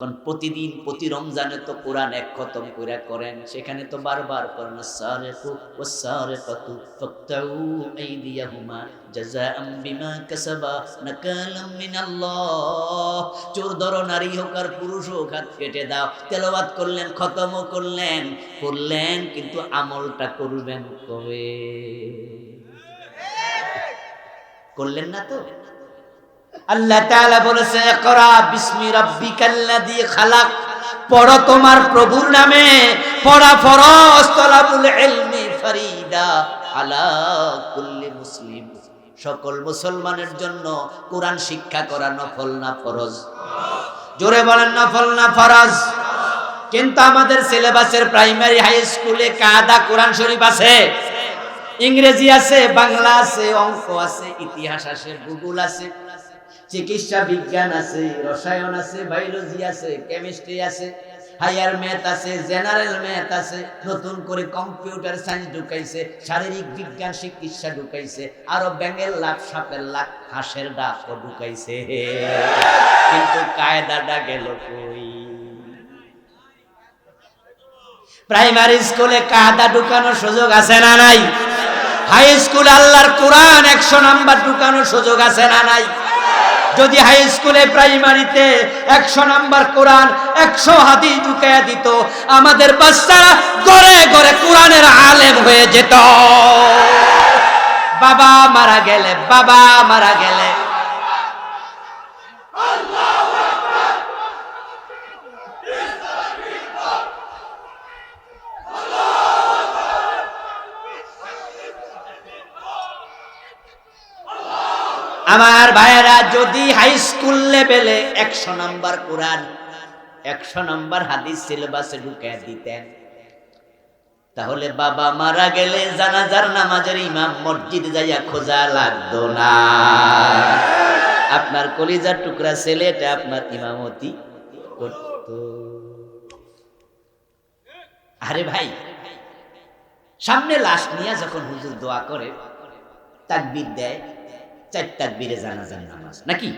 কারণ প্রতিদিন প্রতি রমজানে তো কোরআন এক খতম করে করেন। সেখানে তো বারবার করেন সারেকু ও সারেকাতু ফাকতাউ আইদিয়াহুমা বিমা কাসাবা নাকালাম মিনাল্লাহ। চোর ধরো, নারী হোক আর পুরুষ হোক, হাত কেটে দাও। তেলাওয়াত করলেন, খতমও করলেন করলেন, কিন্তু আমলটা করবেন কবে? করলেন না তো? আল্লাহ তাআলা বলেছে, ইকরা বিসমি রাব্বিকাল্লাযী খালাক। পড়ো তোমার প্রভুর নামে, পড়া ফরজ, তলাবুল ইলমি ফরিদা আলা কুল্লি মুসলিম। সকল মুসলমানের জন্য কোরআন শিক্ষা করা নফল না ফরজ? জোরে বলেন, নফল না ফরজ? কিন্তু আমাদের সিলেবাসের প্রাইমারি হাই স্কুলে কাদা কোরআন শরীফ আছে। ইংরেজি আছে, বাংলা আছে, অঙ্ক আছে, ইতিহাস আছে ভূগোল আছে। চিকিৎসা বিজ্ঞান আছে, রসায়ন আছে বায়োলজি আছে কেমিস্ট্রি আছে হায়ার ম্যাথ আছে জেনারেল ম্যাথ আছে, নতুন করে কম্পিউটার সায়েন্স ঢুকাইছে, শারীরিক বিজ্ঞান চিকিৎসা ঢুকাইছে, আরও ব্যাঙের লাভ সাপের লাভ হাঁসের ডাকও ঢুকাইছে। কিন্তু কায়দাটা গেল কই? প্রাইমারি স্কুলে কায়দা ঢুকানোর সুযোগ আছে না নাই? হাই স্কুল আল্লাহর কোরআন একশো নাম্বার ঢুকানোর সুযোগ আছে না নাই? যদি হাই স্কুলে প্রাইমারিতে একশো নাম্বার কোরআন, একশো হাতি ঢুকে দিত, আমাদের বাচ্চারা গড়ে গড়ে কোরআনের আলেম হয়ে যেত। বাবা মারা গেলে, বাবা মারা গেলে। আমার ভাইয়েরা, যদি হাই স্কুল লেভেলে একশো নাম্বার কোরআন, একশো নাম্বার হাদিস সিলেবাসে ঢুকে দিতেন, তাহলে বাবা মারা গেলে জানাজার নামাজের ইমাম মসজিদ যাইয়া খোঁজা লাগতো না। আপনার কলিজার টুকরা ছেলেটা আপনার ইমামতি করত। আরে ভাই, সামনে লাশ নিয়ে যখন হুজুর দোয়া করে, তাকবীর দেয় চার তাকবীরে জানাজার নামাজ, নাকি?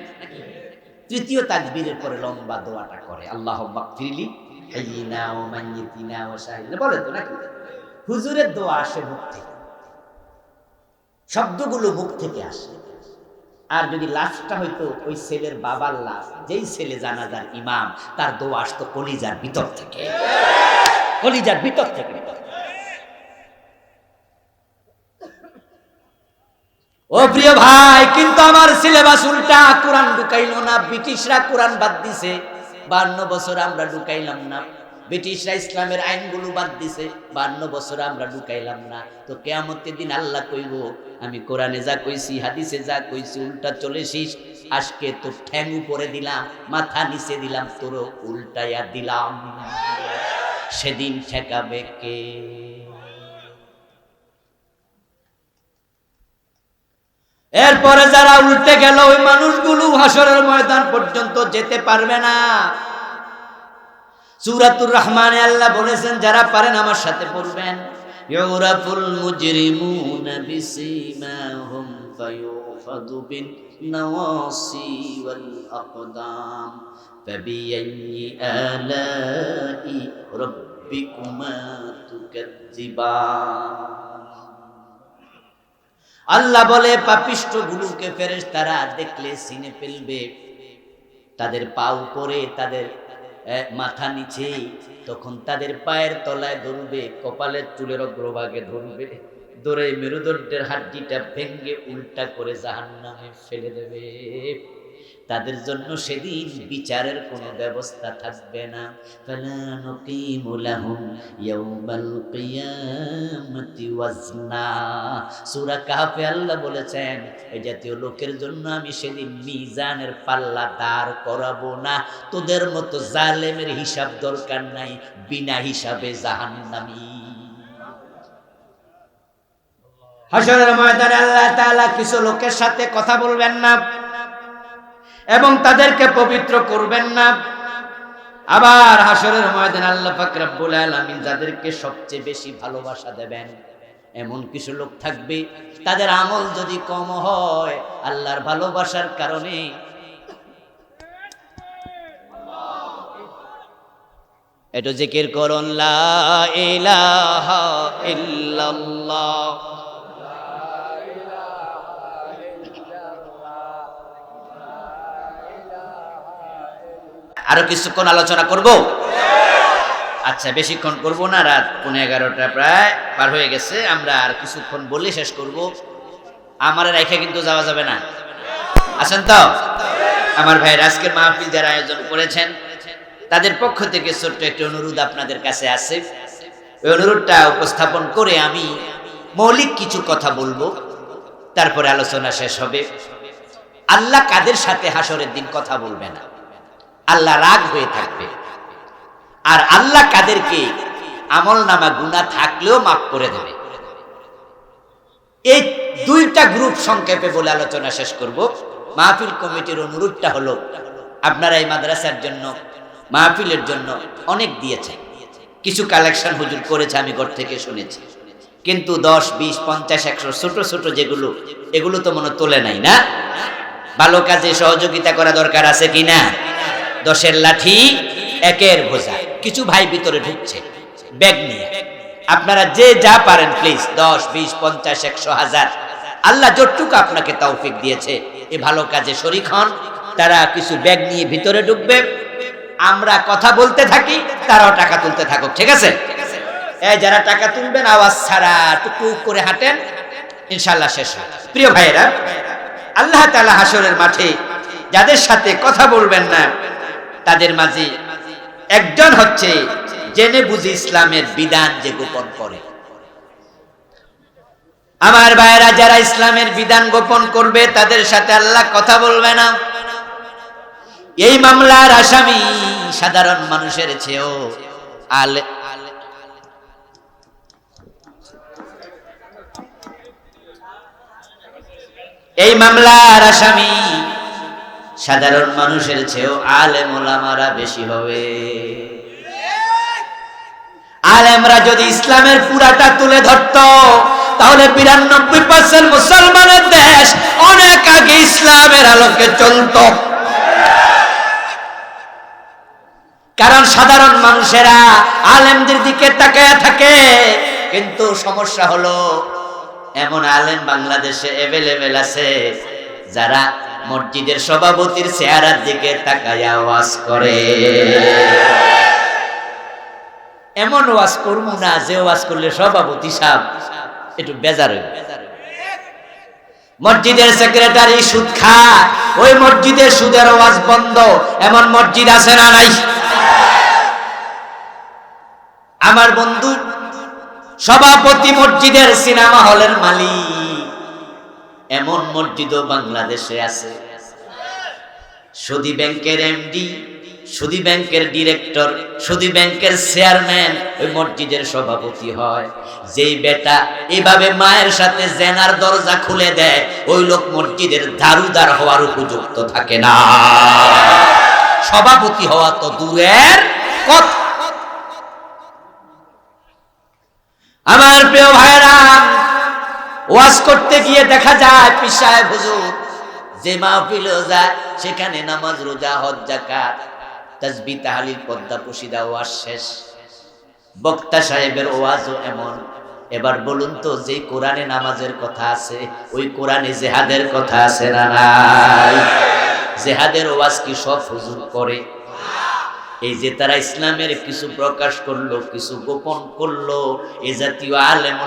তৃতীয় তাকবীরের পরে লম্বা দোয়াটা করে, আল্লাহ বাকফিরলি হাইয়িনা ও মাইয়িতিনা ও শাহিদিনা বলে তো নাকি? হুজুরের দোয়া আসে মুখ থেকে, শব্দগুলো মুখ থেকে আসে। আর যদি লাশটা হয়তো ওই ছেলের বাবার লাশ, যেই ছেলে জানাজার ইমাম, তার দোয়া আসতো কলিজার ভিতর থেকে। কলিজার ভিতর থেকে। ও প্রিয় ভাই, কিন্তু আমার সিলেবাস উল্টা, কোরআন ঢুকাইলো না, ব্রিটিশরা কোরআন বাদ দিছে। বান্ন বছর আমরা ঢুকাইলাম না। ব্রিটিশরা ইসলামের আইনগুলো বাদ দিছে বান্ন বছর আমরা ঢুকাইলাম না। তো কেয়ামতের দিন আল্লাহ কইব, আমি কোরআনে যা কইছি, হাদিসে যা কইছি, উল্টা চলেছিস আজকে তো ঠ্যাং উপরে দিলাম, মাথা নিচে দিলাম, তোরও উল্টাইয়া দিলাম। সেদিন ঠেকাবে কে? এরপরে যারা উল্টে গেল, ওই মানুষগুলো হাসরের ময়দান পর্যন্ত যেতে পারবে না। সুরাতুর রহমানে আল্লাহ বলেছেন, যারা পারেন আমার সাথে পড়বেন। ইউরাফুল বিসিমাহুম ফায়ুফাদু বিন ওয়াল আকদাম। আলাই রাব্বিকুমা আল্লাহ বলে পাপিষ্ট গুলোকে ফেরেস তারা দেখলে সিনে ফেলবে। তাদের পা উপরে, তাদের মাথা নিচে, তখন তাদের পায়ের তলায় ধরবে, কপালের চুলের অগ্রভাগে ধরবে, ধরে মেরুদণ্ডের হাড্ডিটা ভেঙ্গে উল্টা করে জাহান্নামে ফেলে দেবে। তাদের জন্য সেদিন বিচারের কোনো ব্যবস্থা থাকবে না। বলেছেন এই জাতীয় লোকের জন্য আমি সেদিন মিজানের পাল্লা দাঁড় করাবো না। তোদের মতো জালেমের হিসাব দরকার নাই, বিনা হিসাবে জাহান্নামী। হাসরের ময়দানে আল্লাহ তাআলা কিছু লোকের সাথে কথা বলবেন না। এবং তাদেরকে পবিত্র করবেন না। আবার হাসরের ময়দান আল্লাহ ফাকরাবুল আলামিন যাদেরকে সবচেয়ে বেশি ভালোবাসা দেবেন, এমন কিছু লোক থাকবে, তাদের আমল যদি কম হয়, আল্লাহর ভালোবাসার কারণে। এটা জিকির করুন, লা ইলাহা ইল্লাল্লাহ। আরও কিছুক্ষণ আলোচনা করব? আচ্ছা বেশিক্ষণ করব না, রাত পনেরো এগারোটা প্রায় পার হয়ে গেছে, আমরা আর কিছুক্ষণ বলে শেষ করব। আমার রেখে কিন্তু যাওয়া যাবে না। আছেন তো? আমার ভাইয়ের, আজকের মাহফিল যারা আয়োজন করেছেন। তাদের পক্ষ থেকে ছোট্ট একটি অনুরোধ আপনাদের কাছে আছে। ওই অনুরোধটা উপস্থাপন করে আমি মৌলিক কিছু কথা বলব। তারপরে আলোচনা শেষ হবে। আল্লাহ কাদের সাথে হাসরের দিন কথা বলবে না? আল্লাহ রাগ হয়ে থাকবে। আর আল্লাহ কাদেরকে আমল নামা গুণা থাকলেও মাফ করে দেবে। এই দুইটা গ্রুপ সংক্ষেপে বলে আলোচনা শেষ করব। মাহফিল কমিটির অনুরোধটা হলো, আপনারা এই মাদ্রাসার জন্য, মাহফিলের জন্য অনেক দিয়েছেন। কিছু কালেকশন হুজুর করেছে, আমি ঘর থেকে শুনেছি। কিন্তু দশ, বিশ, পঞ্চাশ, একশো, ছোট ছোট যেগুলো, এগুলো তো মনে তোলে নাই না? ভালো কাজে সহযোগিতা করা দরকার আছে কি না দশের লাঠি, একের বোঝা কিছু ভাই ভিতরে ঢুকছে। ব্যাগ নিয়ে। আপনারা যে যা পারেন প্লিজ দশ, বিশ, পঞ্চাশ, একশো হাজার। আল্লাহ যতটুকু আপনাকে তৌফিক দিয়েছে, এ ভালো কাজে শরিক হন। তারা কিছু ব্যাগ নিয়ে ভিতরে ঢুকবে। আমরা কথা বলতে থাকি, তারাও টাকা তুলতে থাকুক। ঠিক আছে? যারা টাকা তুলবেন, আওয়াজ ছাড়া টুকটুক করে হাঁটেন ইনশাল্লাহ শেষ হয় প্রিয় ভাইয়েরা, আল্লাহ তালা হাসরের মাঠে যাদের সাথে কথা বলবেন না তাদের মাঝে একজন হচ্ছে জেনে বুঝি ইসলামের বিধান যে গোপন করে। আমার ভাইয়েরা, যারা ইসলামের বিধান গোপন করবে, তাদের সাথে আল্লাহ কথা বলবে না। এই মামলার আসামি সাধারণ মানুষের চেয়েও আলে এই মামলার আসামি সাধারণ মানুষের চেয়েও আলেম ওলামারা বেশি হবে। আলেমরা যদি ইসলামের পুরাটা তুলে ধরত, তাহলে বিরানব্বই পার্সেন্ট মুসলমানের দেশ অনেক আগে ইসলামের আলোকে চলত। কারণ সাধারণ মানুষেরা আলেমদের দিকে তাকায় থাকে। কিন্তু সমস্যা হলো, এমন আলেম বাংলাদেশে এভেলেবেল আছে যারা মসজিদের সভাপতির চেহারার দিকে তাকায় ওয়াজ করে। এমন ওয়াজ করব না যে ওয়াজ করলে সভাপতি সাহেব একটু বেজার মসজিদের সেক্রেটারি সুদ খায়, ওই মসজিদের সুদের ওয়াজ বন্ধ, এমন মসজিদ আছে না নাই? আমার বন্ধু, সভাপতি মসজিদের সিনেমা হলের মালিক। এমন মসজিদও বাংলাদেশে আছে। সুদী ব্যাংকের এমডি, সুদী ব্যাংকের ডিরেক্টর, সুদী ব্যাংকের চেয়ারম্যান, ওই মসজিদের সভাপতি হয়। যেই বেটা এভাবে মায়ের সাথে জেনার দরজা খুলে দেয়, ওই লোক মসজিদের দারুদার হওয়ার উপযুক্ত থাকে না। সভাপতি হওয়া তো দূরের কথা। আমার প্রিয় ভাইরা ওয়াজ করতে গিয়ে দেখা যায় পিসায় হুজুর, যে মাহফিল যায় সেখানে নামাজ রোজা, হজ জাকাত তাসবি তাহালিল, পদ্মা, পুশিদা, ওয়াজ শেষ। বক্তা সাহেবের ওয়াজও এমন। এবার বলুন তো, যে কোরআনে নামাজের কথা আছে, ওই কোরআনে জেহাদের কথা আছে না নাই? জেহাদের ওয়াজ কি সব হুজুর করে? এই যে তারা ইসলামের কিছু প্রকাশ করল, কিছু গোপন করল, এ জাতীয় আলেম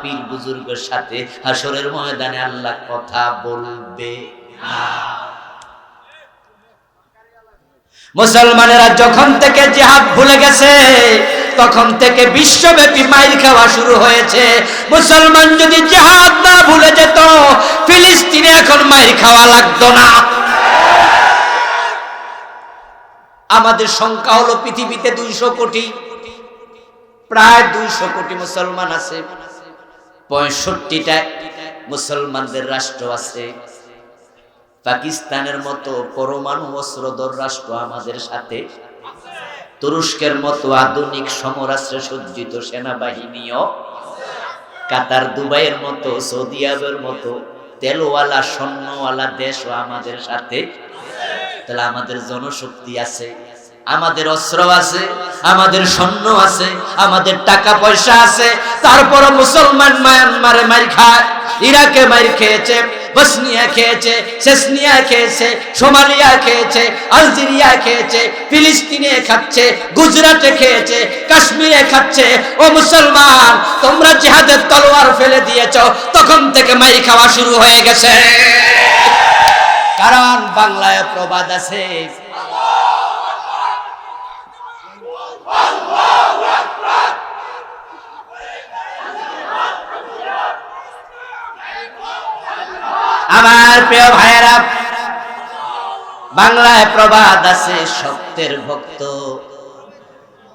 পীর বুজুর্গের সাথে হাসরের ময়দানে আল্লাহ কথা বলবে। মুসলমানেরা যখন থেকে জিহাদ ভুলে গেছে, তখন থেকে বিশ্বব্যাপী মাইর খাওয়া শুরু হয়েছে। মুসলমান যদি জিহাদ না ভুলে যেত, ফিলিস্তিনে এখন মাইর খাওয়া লাগতো না। আমাদের সংখ্যা হলো পৃথিবীতে দুইশো কোটি। প্রায় দুইশো কোটি মুসলমান আছে। পঁয়ষট্টিটা মুসলমানদের রাষ্ট্র আছে। পাকিস্তানের মতো পরমাণু অস্ত্রধর রাষ্ট্র আমাদের সাথে। তুরস্কের মতো আধুনিক সমরাস্ত্রে সজ্জিত সেনাবাহিনীও। কাতার দুবাইয়ের মতো, সৌদি আরবের মতো তেলওয়ালা, স্বর্ণওয়ালা দেশও আমাদের সাথে। তাহলে আমাদের জনশক্তি আছে, আমাদের অস্ত্র আছে, আমাদের সৈন্য আছে, আমাদের টাকা পয়সা আছে। তারপরও মুসলমান মায়ানমারে মার খায়, ইরাকে মার খেয়েছে, বসনিয়া খেয়েছে, সেসনিয়া খেয়েছে, সোমালিয়া খেয়েছে, আলজেরিয়া খেয়েছে, ফিলিস্তিনে খাচ্ছে, গুজরাটে খেয়েছে, কাশ্মীরে খাচ্ছে। ও মুসলমান, তোমরা জিহাদের তলোয়ার ফেলে দিয়েছ, তখন থেকে মাই খাওয়া শুরু হয়ে গেছে। কারণ বাংলায় প্রবাদ আছে। আমার প্রিয় ভাইয়েরা, বাংলায় প্রবাদ আছে সত্যের ভক্ত।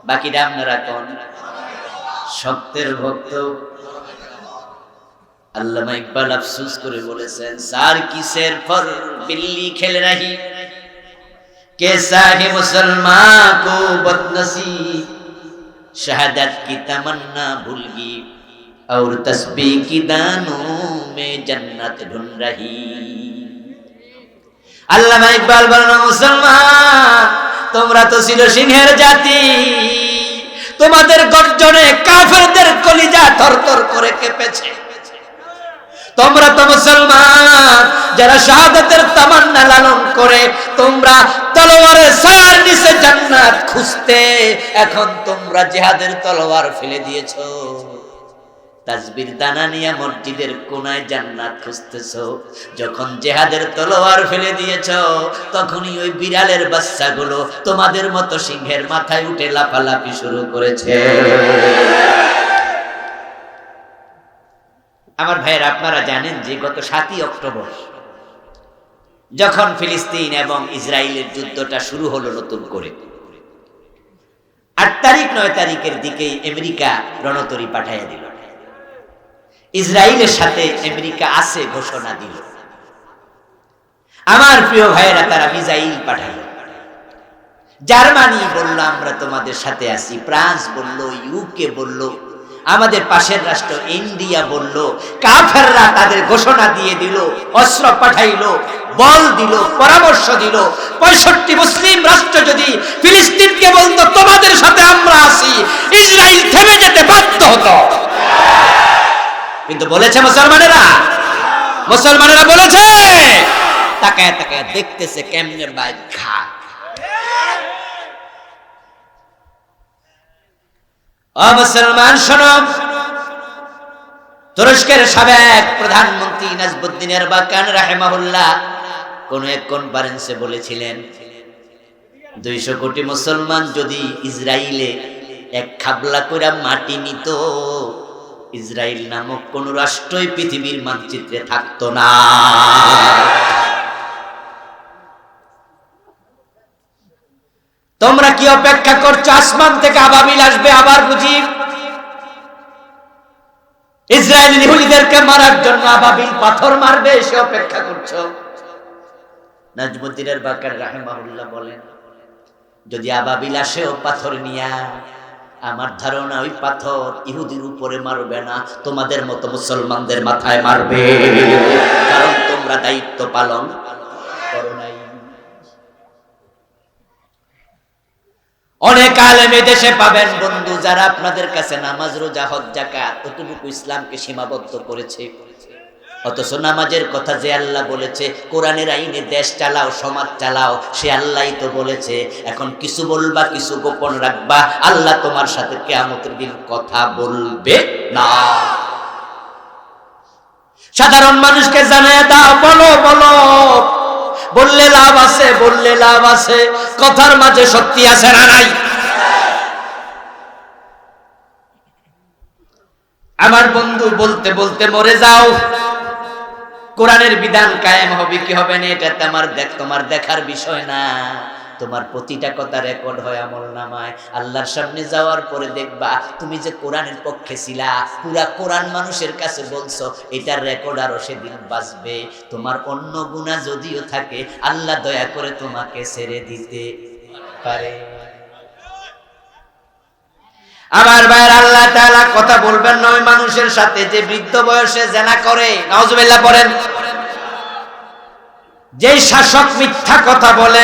বাকিটা আপনারা কোন? সত্যের ভক্ত। আল্লামা ইকবাল আফসুস করে বলেছেন সার কিসের ফর বিল্লি খেলে রাহি कैसा है मुसलमान को बदनसीब शहादत की तमन्ना भूल गई और तस्बीह की दानों में जन्नत ढूंढ रही আল্লামা ইকবাল বলেন মুসলমান তোমরা তো ছিল সিংহের জাতি তোমাদের গর্জনে কাফেরদের কলিজা থরথর করে কেঁপেছে তোমরা তো মুসলমান, যারা শাহাদাতের তামান্না লালন করে, তোমরা তলোয়ারের ছায়ার নিচে জান্নাত খুঁজতে, এখন তোমরা জিহাদের তলোয়ার ফেলে দিয়েছ। তাজবির দানা নিয়ে মসজিদের কোনায় জান্নাত খুঁজতেছো, যখন জেহাদের তলোয়ার ফেলে দিয়েছ, তখনই ওই বিড়ালের বাচ্চাগুলো তোমাদের মতো সিংহের মাথায় উঠে লাফালাফি শুরু করেছে। আমার ভাইয়ের, আপনারা জানেন যে গত সাতই অক্টোবর যখন ফিলিস্তিন এবং ইসরায়েলের যুদ্ধটা শুরু হলো নতুন করে, আট তারিখ নয় তারিখের দিকেই আমেরিকা রণতরী পাঠাইয়া দিল। ইসরায়েলের সাথে আমেরিকা আছে ঘোষণা দিল। আমার প্রিয় ভাইয়েরা, তারা মিজাইল পাঠাইল। জার্মানি বলল, আমরা তোমাদের সাথে আছি। ফ্রান্স বলল, ইউকে বলল আমাদের পাশের রাষ্ট্র ইন্ডিয়া বলল, কাফেররা তাদের ঘোষণা দিয়ে দিল, অস্ত্র পাঠাইল, বল দিল, পরামর্শ দিল। পঁয়ষট্টি মুসলিম রাষ্ট্র যদি ফিলিস্তিনকে বলতো, তোমাদের সাথে আমরা আসি ইসরায়েল থেমে যেতে বাধ্য হতো। কিন্তু বলেছে মুসলমানেরা মুসলমানেরা বলেছে, তাকায় তাকায় দেখতেছে কেমনে বাইক খা মুসলমান, শোনো। তুরস্কের সাবেক প্রধানমন্ত্রী নাজবুদ্দিনের বাকান রাহেমাহুল্লাহ কোন এক কনফারেন্সে বলেছিলেন, দুইশো কোটি মুসলমান যদি ইসরায়েলে এক খাবলা করে মাটি নিত ইসরায়েল নামক কোন রাষ্ট্রই পৃথিবীর মানচিত্রে থাকতো না। তোমরা কি অপেক্ষা করছ? আসমান থেকে আবাবিল আসবে, আবার বুঝি? ইসরায়েল ইহুদিদেরকে মারার জন্য আবাবিল পাথর মারবে সে অপেক্ষা করছ। নাজমুদ্দিনের বাকার রাহেমাহুল্লাহ বলেন, যদি আবাবিল আসেও পাথর নিয়া, আমার ধারণা ওই পাথর ইহুদির উপরে মারবে না, তোমাদের মতো মুসলমানদের মাথায় মারবে। কারণ তোমরা দায়িত্ব পালন অনেক আলেমে দেশে পাবেন। বন্ধু, যারা আপনাদের কাছে নামাজ, রোজা, হজ জাকাত ততটুকু ইসলামকে সীমাবদ্ধ করেছে, অথচ নামাজের কথা যে আল্লাহ বলেছে, কোরআনের আইনে দেশ চালাও, সমাজ চালাও, সে আল্লাহই তো বলেছে। এখন কিছু বলবা, কিছু গোপন রাখবা, আল্লাহ তোমার সাথে কেয়ামতের দিন কথা বলবে না। সাধারণ মানুষকে জানিয়ে দাও, বলো বলো। বললে লাভ আছে, বললে লাভ আছে। কথার মাঝে সত্যি আছে না নাই? আমার বন্ধু বলতে বলতে মরে যাও। কোরআনের বিধান কায়েম হবে, কি হবে না, এটা তোমার দেখ, তোমার দেখার বিষয় না। তোমার প্রতিটা কথা রেকর্ড হয় আমল নামায়। আল্লাহর সামনে যাওয়ার পরে দেখবা, তুমি যে কোরআনের পক্ষে ছিলা, পুরা কোরআন মানুষের কাছে বলছো, এটার রেকর্ড আরও সেদিন বাঁচবে। তোমার অন্য গুণা যদিও থাকে, আল্লাহ দয়া করে তোমাকে ছেড়ে দিতে পারে। আমার ভাইয়ের আল্লাহ তাআলা কথা বলবেন না, ওই মানুষের সাথে যে বৃদ্ধ বয়সে জেনা করে। নাউজুবিল্লাহ, পড়েন। যেই শাসক মিথ্যা কথা বলে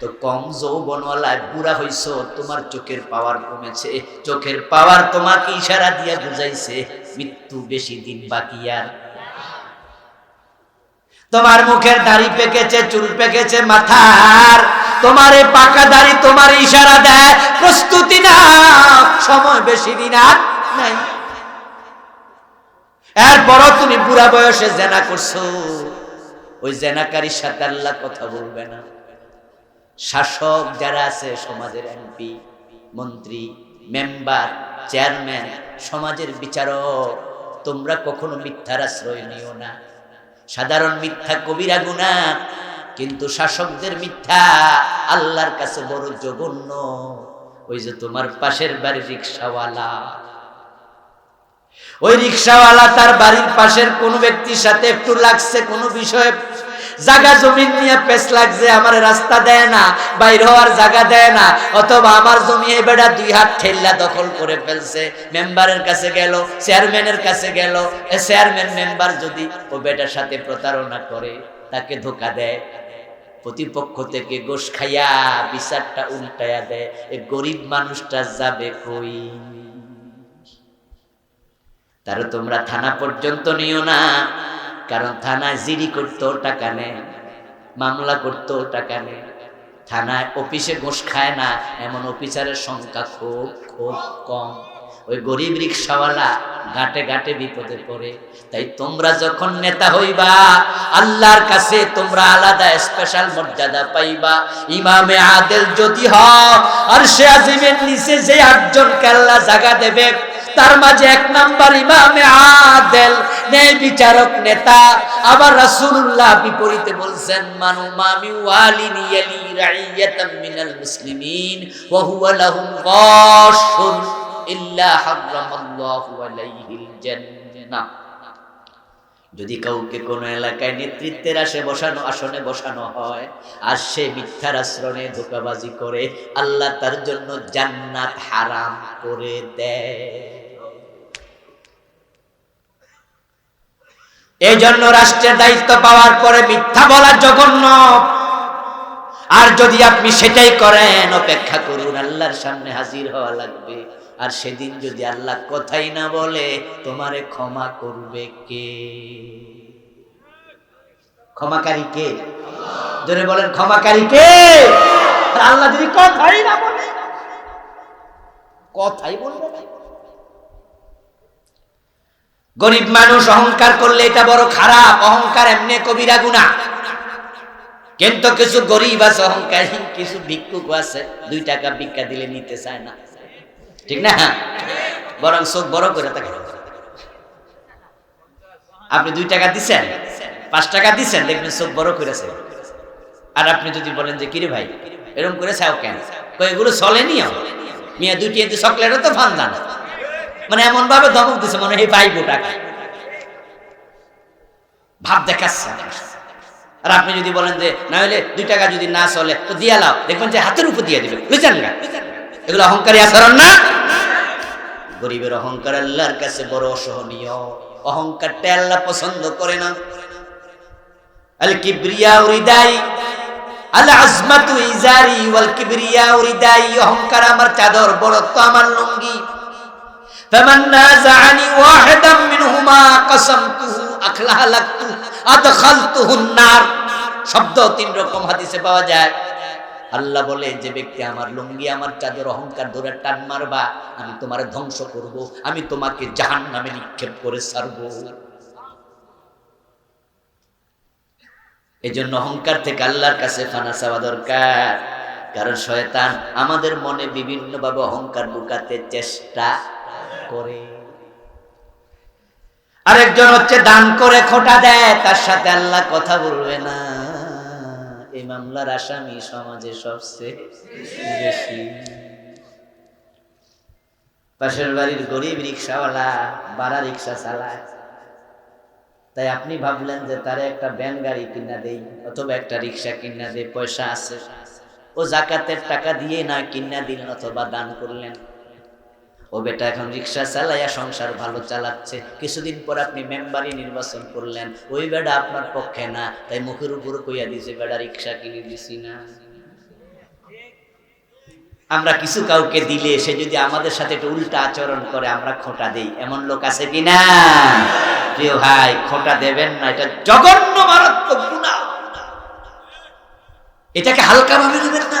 তো কম যৌবনওয়ালায় বুড়া হইছ, তোমার চোখের পাওয়ার কমেছে। চোখের পাওয়ার তোমাকে ইশারা দিয়া বুঝাইছে, মৃত্যু বেশি দিন বাকি আর। তোমার মুখের দাড়ি পেকেছে, চুল পেকেছে, মাথার। তোমার পাকা দাড়ি তোমার ইশারা দেয়, প্রস্তুতি না সময় বেশি দিন আর নাই। এরপরও তুমি বুড়া বয়সে জেনা করছ, ওই জেনাকারীর সাথে আল্লাহ কথা বলবে না। শাসক যারা আছে, সমাজের এমপি মন্ত্রী মেম্বার চেয়ারম্যান সমাজের বিচারক, তোমরা কখনো মিথ্যার আশ্রয় নিও না। সাধারণ মিথ্যা কবিরা গুণা কিন্তু শাসকদের মিথ্যা আল্লাহর কাছে বড় জঘন্য। ওই যে তোমার পাশের বাড়ির রিক্সাওয়ালা। ওই রিক্সাওয়ালা তার বাড়ির পাশের কোন ব্যক্তির সাথে একটু লাগছে, কোনো বিষয়ে জায়গা জমিন নিয়ে পেছ লাগছে আমার রাস্তা দেয় না, বাইর হওয়ার জায়গা দেয় না, অথবা আমার জমি এই বেটা দুই হাত ঠেল্লা দখল করে ফেলছে, মেম্বারের কাছে গেল, চেয়ারম্যানের কাছে গেল চেয়ারম্যান মেম্বার যদি ও বেটার সাথে প্রতারণা করে, তাকে ধোকা দেয়। প্রতিপক্ষ থেকে গোশ খাইয়া বিচারটা উল্টায়া দেয়, এ গরিব মানুষটা যাবে কই? তারা তোমরা থানা পর্যন্ত নিও না। কারণ থানায় জিডি করতেও টাকা নেয় মামলা করতেও টাকা নেয় থানায় অফিসে ঘোষ খায় না, এমন অফিসারের সংখ্যা খুব খুব কম। ওই গরিব রিক্সাওয়ালা ঘাটে ঘাটে বিপদে পড়ে। তাই তোমরা যখন নেতা হইবা, আল্লাহর কাছে তোমরা আলাদা স্পেশাল মর্যাদা পাইবা। ইমামে আদেল যদি হও, আর সে আজিমের নিচে যে আটজনকে আল্লাহ জায়গা দেবে তার মাঝে এক নাম্বার ইমামে আদেল, ন্যায় বিচারক নেতা, আবার রাসূলুল্লাহ বিপরীতে বলছেন, মানু মামি রাইয়াতাম মিনাল মুসলিমিন, ওয়া হুয়া লাহুম গাশুন ইল্লা আলাইহিল জান্নাহ। যদি কাউকে কোনো এলাকায় নেতৃত্বের আসে বসানো, আসনে বসানো হয়, আর সে মিথ্যার আশ্রণে ধোকাবাজি করে, আল্লাহ তার জন্য জান্নাত হারাম করে দেয়। এই জন্য রাষ্ট্রের দায়িত্ব পাওয়ার পরে মিথ্যা বলা জঘন্য। আর যদি আপনি সেটাই করেন, অপেক্ষা করুন, আল্লাহর সামনে হাজির হওয়া লাগবে। আর সেদিন যদি আল্লাহ কথাই না বলে, তোমারে ক্ষমা করবে কে? ক্ষমাকারী কে? জোরে বলেন, ক্ষমাকারী কে? আল্লাহ যদি কথাই না বলে, কথাই বলবে না। গরিব মানুষ অহংকার করলে এটা বড় খারাপ, অহংকার এমনি কবিরা গুণা। কিন্তু কিছু গরিব আছে, অহংকারী কিছু ভিক্ষুক আছে, দুই টাকা ভিক্ষা দিলে নিতে চায় না। ঠিক না? বরং চোখ বড় করে থাকে আপনি দুই টাকা দিছেন, পাঁচ টাকা দিছেন, দেখবেন চোখ বড় করেছে। আর আপনি যদি বলেন যে, কিরে ভাই এরকম করে চাও কেন এগুলো চলেনি মিয়া এতে চকলেটও তো ফান জানা মানে এমন ভাবে ধমক দিছে মনে হয় পাইবো টাকা ভাব দেখাচ্ছে আর আপনি যদি বলেন যে, না হলে দুই টাকা যদি না চলে, তো দিয়া লাও। দেখবেন যে হাতের উপর দিয়ে দিবে। বুঝছেন না? এগুলো অহংকারী আচরণ না? গরিবের অহংকার আল্লাহর কাছে বড় অসহনীয়। অহংকারটা আল্লাহ পছন্দ করে না। আল কিবরিয়া উরিদাই আল আজমাতু ইজারি ওয়াল কিবরিয়া উরিদাই। অহংকার আমার চাদর, বড়ত্ব আমার লুঙ্গি। فمن نازعني واحدا منهما قسمته اخلهلكته ادخلته النار শব্দ তিন রকম হাদিসে পাওয়া যায় আল্লাহ বলে যে ব্যক্তি আমার লুঙ্গি আমার চাদর অহংকার ধরে টান মারবা আমি তোমার ধ্বংস করব আমি তোমাকে জাহান নামে নিক্ষেপ করে ছাড়ব এই জন্য অহংকার থেকে আল্লাহর কাছে ফানা চাওয়া দরকার কারণ শয়তান আমাদের মনে বিভিন্নভাবে অহংকার ঢুকাতে চেষ্টা করে। আরেকজন হচ্ছে, দান করে খোটা দেয়, তার সাথে আল্লাহ কথা বলবে না। এই মামলার আসামি সমাজে সবচেয়ে বেশি। পাশের বাড়ির গরিব রিক্সাওয়ালা বাড়া রিক্সা চালায়। তাই আপনি ভাবলেন যে তারে একটা ব্যান গাড়ি কিনা দেই, অথবা একটা রিক্সা কিনা দেই, পয়সা আছে। ও জাকাতের টাকা দিয়ে না কিনা দিলেন, অথবা দান করলেন। ও বেটা এখন রিক্সা চালাইয়া সংসার ভালো চালাচ্ছে। কিছুদিন পর আপনি মেম্বারই নির্বাচন করলেন। ওই বেটা আপনার পক্ষে না। তাই মুখের উপর কইয়া দিছে, বেটা, রিক্সা কিনে দিছি না। আমরা কিছু কাউকে দিলে সে যদি আমাদের সাথে একটু উল্টা আচরণ করে, আমরা খোটা দেই। এমন লোক আছে কিনা প্রিয় ভাই, খোটা দেবেন না। এটা জঘন্য, মারাত্মক গুনাহ। এটাকে হালকা ভাবে নেবেন না।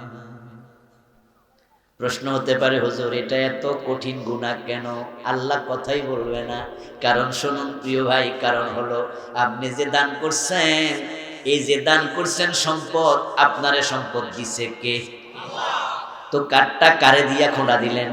প্রশ্ন হতে পারে, হুজুর, এটা এত কঠিন গুণা কেন? আল্লাহ কথাই বলবে না। কারণ শুনুন প্রিয় ভাই, কারণ হলো আপনি যে দান করছেন, এই যে দান করছেন সম্পদ, আপনারে সম্পদ দিছে কে? তো কাঠটা কারে দিয়া খোলা দিলেন?